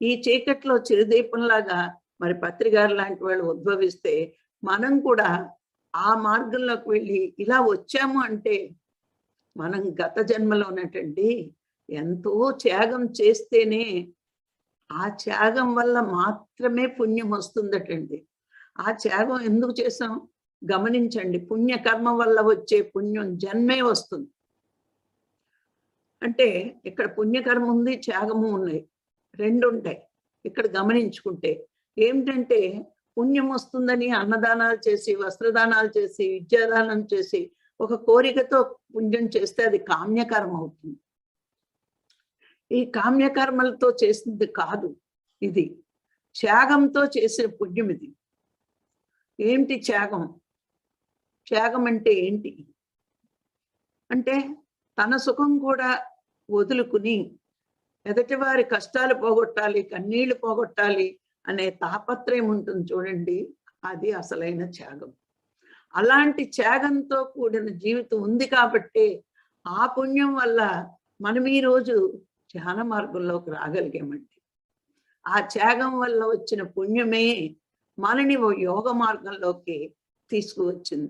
ఈ చీకట్లో చిరుదీపంలాగా మరి పత్రికారు లాంటి వాళ్ళు ఉద్భవిస్తే మనం కూడా ఆ మార్గంలోకి వెళ్ళి ఇలా వచ్చాము అంటే మనం గత జన్మలో ఉన్నటువంటి ఎంతో త్యాగం చేస్తేనే ఆ త్యాగం వల్ల మాత్రమే పుణ్యం వస్తుందటండి. ఆ త్యాగం ఎందుకు చేసాం గమనించండి. పుణ్యకర్మ వల్ల వచ్చే పుణ్యం జన్మే వస్తుంది. అంటే ఇక్కడ పుణ్యకర్మ ఉంది త్యాగము ఉన్నాయి. రెండు ఉంటాయి ఇక్కడ గమనించుకుంటే ఏమిటంటే పుణ్యం వస్తుందని అన్నదానాలు చేసి వస్త్రదానాలు చేసి విద్యాదానం చేసి ఒక కోరికతో పుణ్యం చేస్తే అది కామ్యకర్మ అవుతుంది. ఈ కామ్యకర్మలతో చేసింది కాదు ఇది. త్యాగంతో చేసిన పుణ్యం ఇది. ఏంటి త్యాగం? త్యాగం అంటే ఏంటి? అంటే తన సుఖం కూడా వదులుకుని ఎదటి వారి కష్టాలు పోగొట్టాలి కన్నీళ్ళు పోగొట్టాలి అనే తాపత్రయం ఉంటుంది చూడండి. అది అసలైన త్యాగం. అలాంటి త్యాగంతో కూడిన జీవితం ఉంది కాబట్టి ఆ పుణ్యం వల్ల మనం ఈ రోజు ధ్యాన మార్గంలోకి రాగలిగామండి. ఆ త్యాగం వల్ల వచ్చిన పుణ్యమే మనని ఓ యోగ మార్గంలోకి తీసుకువచ్చింది.